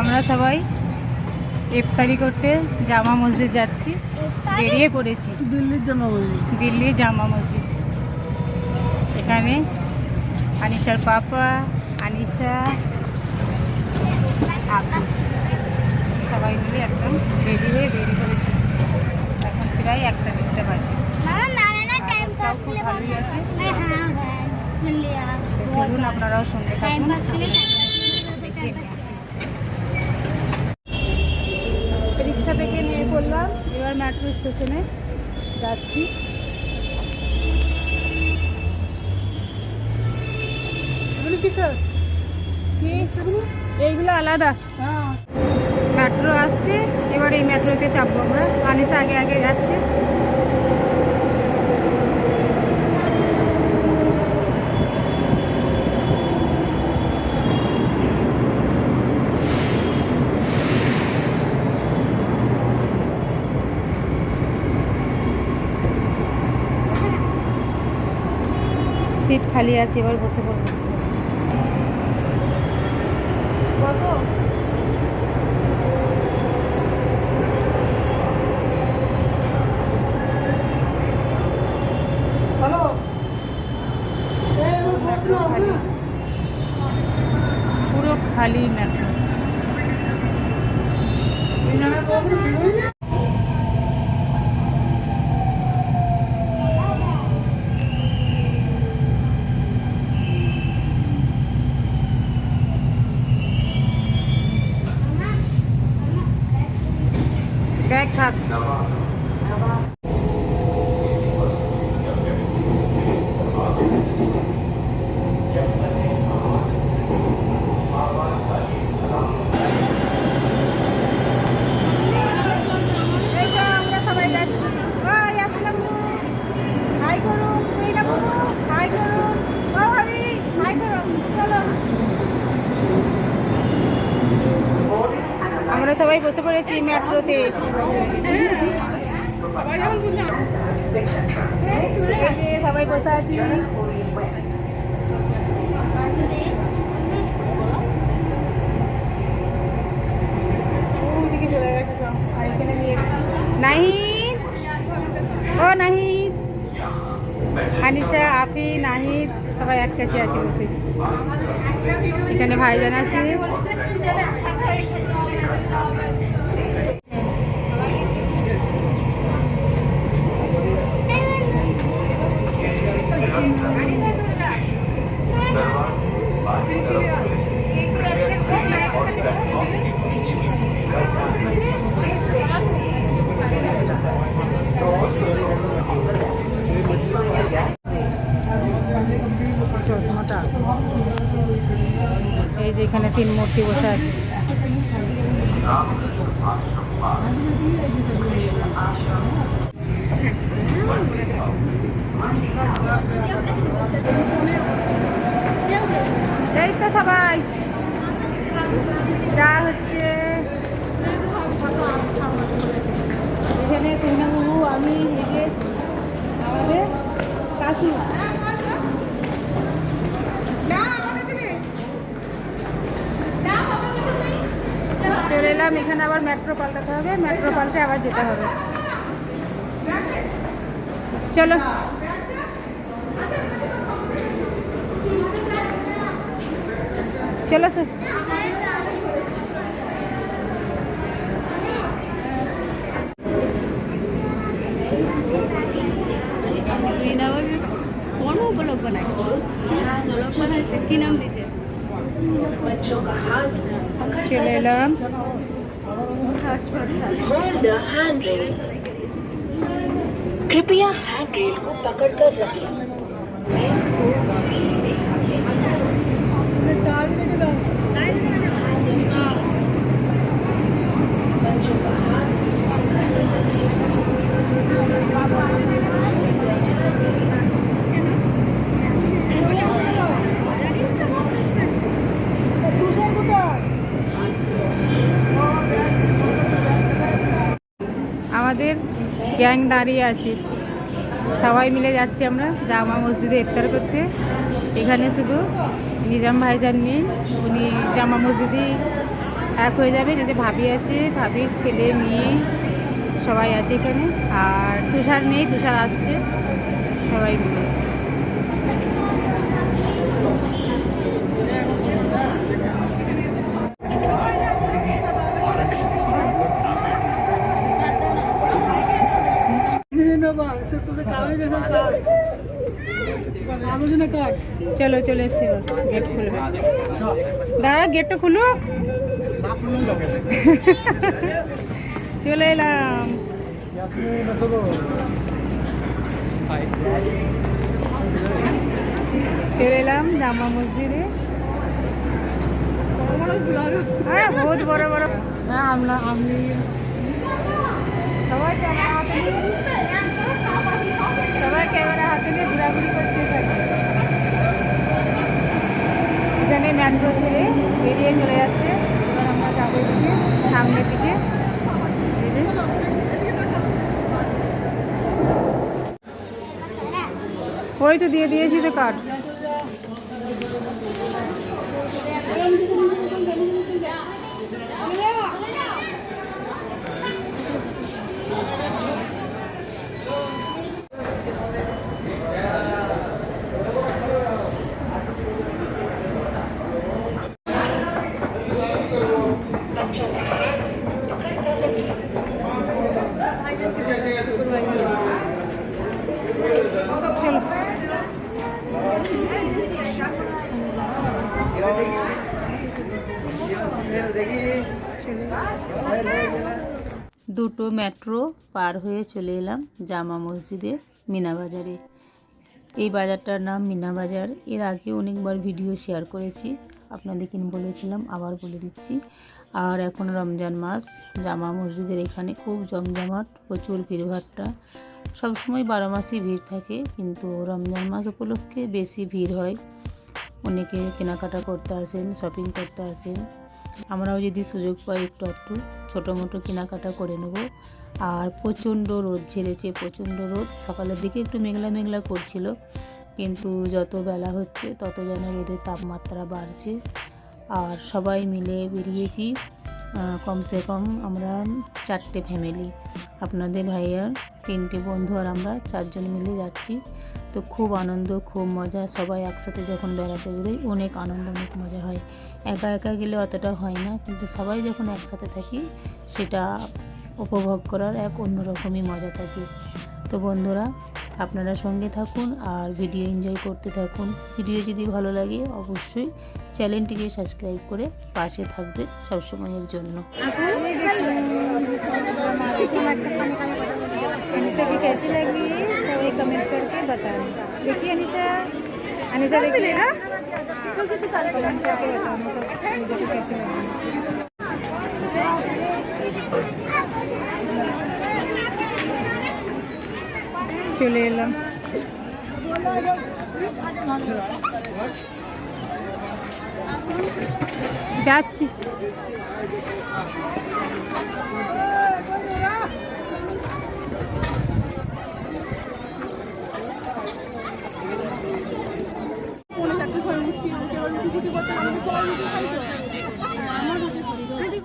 আমরা সবাই ইফতারি করতে জামা মসজিদ যাচ্ছি। বেরিয়ে পড়েছি। দিল্লির জামা মসজিদ দিল্লি জামা মসজিদ। এখানে আনিশার পাপা আনিশা আব্দুল সবাই মিলে একদম রেডি হয়ে বেরিয়ে পড়েছি এখন প্রায় একটা দেড়টা বাজে রাস্তাও খুব ভালোই আছে তো চলুন আপনারাও সঙ্গে থাকুন দেখিয়ে নিয়ে আসি। রিক্সা থেকে নিয়ে পড়লাম এবার মেট্রো স্টেশনে যাচ্ছি। এইগুলো আলাদা। হ্যাঁ। মেট্রো আসছে এবার এই মেট্রোতে চাপবো আমরা। আনিসা আগে আগে যাচ্ছে। সিট খালি আছে এবার বসে পড়ব বসো খালি। পুরো খালি মেট্রো এই জায়গায় কখনো বেরোই না ব্যাগ থাক এই যে আমরা সবাই যাচ্ছি ওই আসলাম হাই করুন তুই না করুন হাই করুন ও ভাবি হাই করুন চলো আমরা সবাই বসে পড়েছি মেট্রোতে। সবাই বসে আছি। নাহিদ। ও নাহিদ। আনিশা, আফি, নাহিদ, সবাই এক কাছে আছে বসে। এখানে ভাইজান আছে। চশমাটা এখানে তিন মূর্তি বসে আছে। এই তো সবাই। যা হচ্ছে। এখানে তৃণবাবু আমি, এই যে আমাদের কাশি এলাম এখানে আবার মেট্রো পাল্টাতে হবে মেট্রো পাল্টে আবার যেতে হবে। চলো। চলো কি নাম দিছে চলে এলাম। होल्ड हैंड रेल कृपया हैंड रेल को पकड़कर रखें Thank you. গ্যাং দাঁড়িয়ে আছি। সবাই মিলে যাচ্ছি আমরা জামা মসজিদে ইফতার করতে। এখানে শুধু নিজাম ভাইজান নেই, উনি জামা মসজিদেই এক হয়ে যাবে। যে ভাবি আছে, ভাবির ছেলে, মেয়ে, সবাই আছে এখানে। আর তুষার নেই, তুষার আসছে। সবাই মিলে। চলো চলে এসছি গেট খুলবে। দাদা গেটটা খুলো। চলে এলাম। চলে এলাম জামা মসজিদে। হ্যাঁ বহুত বড় বড়। হ্যাঁ আমরা আমি সবাই সবাই ক্যামেরা হাতে নিয়ে ঘোরাঘুরি করতে থাকে এখানে ম্যানগ্রো ছেড়ে বেরিয়ে চলে যাচ্ছে। এবার আমরা যাব এদিকে, সামনের দিকে। ওই তো দিয়ে দিয়েছি তো কার্ড চলো দুটো মেট্রো পার হয়ে চলে এলাম জামা মসজিদে, মিনা বাজারে। এই বাজারটার নাম মিনা বাজার। এর আগে অনেকবার ভিডিও শেয়ার করেছি। আপনাদেরকে বলেছিলাম, আবার বলে দিচ্ছি। আর এখন রমজান মাস, জামা মসজিদের এখানে খুব জমজমাট, প্রচুর ভিড়ভাট্টা। সবসময় বারো মাসই ভিড় থাকে, কিন্তু রমজান মাস উপলক্ষে বেশি ভিড় হয়। অনেকে কেনাকাটা করতে আসেন শপিং করতে আসেন। আমরাও যদি সুযোগ পাই একটু একটু ছোটো মোটো কেনাকাটা করে নেব। আর প্রচণ্ড রোদ ঝেড়েছে, প্রচণ্ড রোদ। সকালের দিকে একটু মেঘলা মেঘলা করছিল, কিন্তু যত বেলা হচ্ছে তত যেন রোদের তাপমাত্রা বাড়ছে। আর সবাই মিলে বেরিয়েছি। কমসে কম আমরা চারটে ফ্যামিলি আপনাদের ভাইয়ার তিনটে বন্ধু আর আমরা চারজন মিলে যাচ্ছি। তো খুব আনন্দ, খুব মজা, সবাই একসাথে যখন বেড়াতে বেরোই, অনেক আনন্দ, অনেক মজা হয়। একা একা গেলে অতটা হয় না, কিন্তু সবাই যখন একসাথে থাকি, সেটা উপভোগ করার এক অন্যরকমই মজা থাকে। তো বন্ধুরা আপনারা সঙ্গে থাকুন আর ভিডিও এনজয় করতে থাকুন ভিডিও যদি ভালো লাগে অবশ্যই চ্যানেলটিকে সাবস্ক্রাইব করে পাশে থাকবে সবসময়ের জন্য अनिशा की कैसी लगी तो ये कमेंट करके बताना देखिए अनिशा अनिशा देखिए চলে এলাম। যাচ্ছি। মনে করতে পারবে কিছু করতে